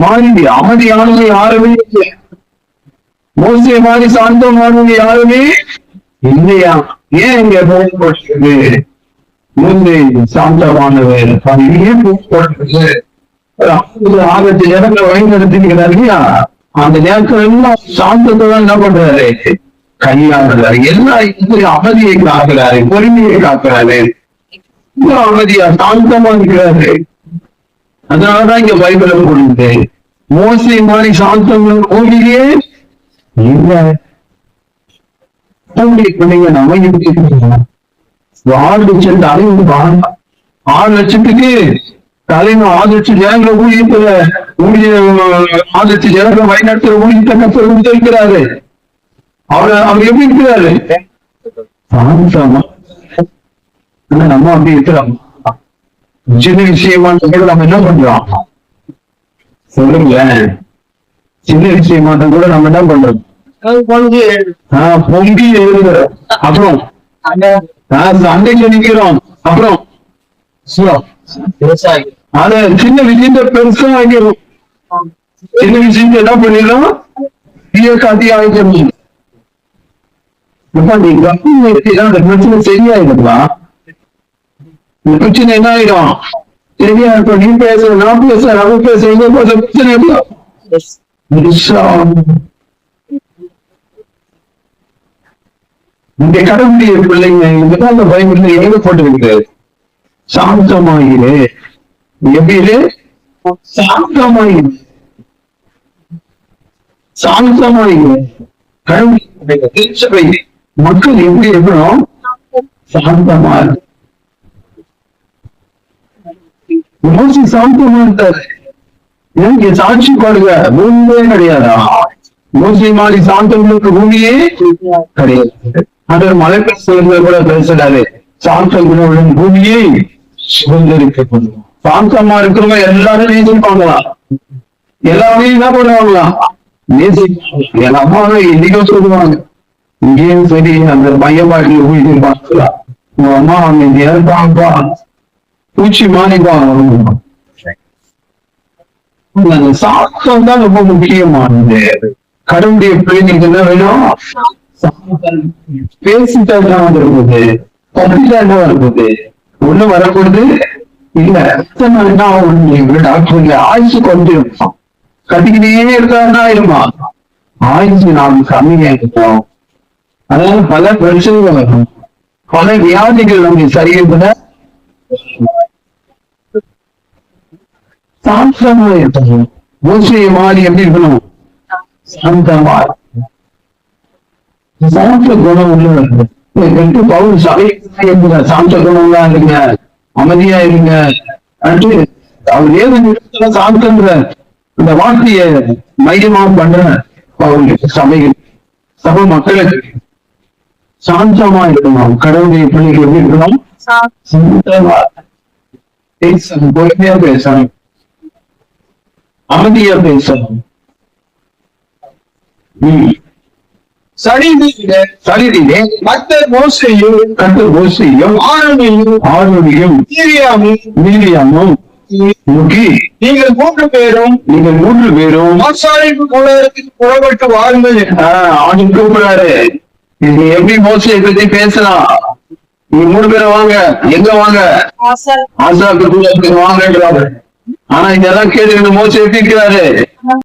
மாறி அமைதியானது யாருமே இல்லை. மோசிய மாதிரி சாந்தமானது யாருமே இல்லையா? ஏன் இங்க பயன்படுத்துறது மூன்று சாந்தமானவர். அது ஏன் போகப்பட்டது ஆகத்து இடங்களை வழிநடத்திக்கிறார் இல்லையா? அந்த நேரத்துல எல்லாம் சாந்தத்தை தான் என்ன பண்றாரு? கையாளுறாரு எல்லா இடத்துலயும் அமைதியை காக்கிறாரு பொறுமையை காக்கிறாரு. அமைதியா சாந்தமா இருக்கிறாரு. அதனாலதான் இங்க பைபிள கொடுத்து மோசை மாதிரி சாந்தம் கோவிலே இல்ல. பிள்ளைங்க நம்ம இருக்கு ஆறு லட்சம் தலைவர் வாங்க ஆறு லட்சத்துக்கு தலைவர் ஆறு லட்சம் ஜனங்களை ஊழியத்துல ஊழிய ஆறு லட்சம் ஜனங்களை வழிநடத்துற ஊழியத்தை கப்பல் இருக்கிறாரு அவர் அவர் எப்படி இருக்கிறாரு? சாந்தமா. நம்ம அப்படி இருக்கிறாங்க சின்ன விஷயமா கூட நம்ம என்ன பண்றோம்? சொல்லுங்களேன் சின்ன விஷயமா கூட நம்ம என்ன பண்றோம்? பொங்கி எழுதுறோம். அப்புறம்? சண்டைக்கு நிக்கிறோம். அப்புறம்? அத சின்ன விஷயத்த பெருசா ஆகிரும் சின்ன விஷயத்த என்ன பண்ணிடும் தீய காட்டி ஆகிடும் இப்ப நீ அந்த பிரச்சனை இந்த பிரச்சனை என்ன ஆயிடும்? சரியா இப்ப நீ பேசுற நான் பேசுறேன் அவன் பேசுறேன் இவன் பேசுற பிரச்சனை இந்த கடவுளுடைய பிள்ளைங்க இதுதான் அந்த பைபிள்ல எழுதப்பட்டிருக்கு சாந்தமாயிரு. எப்படி சாந்தமாயிரு. சாந்தமாயிரு. கடவுளுடைய திருச்சபை மக்கள் எப்படி இருக்கணும்? சாந்தமா இருக்கு. மோசி சாந்தமா இருந்தாரு ஏன் சாட்சி பாருங்க பூமியே கிடையாது? மோசி மாதிரி சாந்தங்களுக்கு பூமியே கிடையாது. அது மலை பேசுறது கூட பேசுறாரு சாந்த குணவுடன் பூமியை சுதந்திரிக்க சாந்தமா இருக்கிறவங்க எல்லாரும் நேசிப்பாங்களாம் எல்லாமே என்ன பண்ணுவாங்களாம் நேசிப்பாங்க. என் அம்மா இன்னைக்கும் சொல்லுவாங்க இங்கேயும் சரி அந்த மையப்பாட்டில் போய் பார்க்கலாம் உங்க அம்மா அவங்க இருப்பாங்கப்பா பூச்சி மாறிப்பாங்க அந்த சாத்தம் தான் ரொம்ப முக்கியமானது. கடவுளுடைய பிள்ளைங்களுக்கு என்ன வேணும். பேசிட்டா என்ன வந்துருக்குது பப்பிட்டா என்ன வருது ஒண்ணு வரக்கூடாது இல்ல எத்தனை நாள் என்ன டாக்டர் ஆயுசு கொண்டு இருப்பான். கட்டிக்கிட்டே இருக்காருன்னா இருமா ஆயுசு நாம் கம்மியா இருக்கும். அதனால பல பிரச்சனைகள் வரும். பல வியாதிகள் நம்ம சரியில்லை சாந்தமா இருக்கணும் மோசையை மாறி எப்படி இருக்கணும்? சாந்தமா சாந்த குணம் உள்ள ரெண்டு பவுல் சபை இருங்க சாந்த குணம் தான் இருங்க அமைதியா இருங்க. அவர் ஏது சாந்தன்ற இந்த வார்த்தையை மையமா பண்ற பவுல் சபைகள் சபை மக்களுக்கு சாந்தமா இருக்கணும். கடவுளுடைய பிள்ளைகள் எப்படி இருக்கணும்? சாந்தமா பேசணும். பொறுமையா பேசணும். அமைதியா பேசணும் சரிதிலே மத்த மோசையும் கட்டு ஓசையும் ஆளுமையும் ஆளுமையும் மீடியாமும் முக்கி நீங்கள் மூன்று பேரும் நீங்கள் மூன்று பேரும் மோசாரிப்பு கோளத்துக்கு புறப்பட்டு ஆஹ், அவனுக்கு கூப்பிடுறாரு. இது எப்படி மோசையை பத்தி பேசலாம்? நீங்க மூணு பேரும் வாங்க. எங்க வாங்க? ஆசாக்கு. தூரத்துக்கு வாங்கன்றாரு. ஆனா இதெல்லாம் கேள்வி மோசி எப்படி இருக்கிறாரு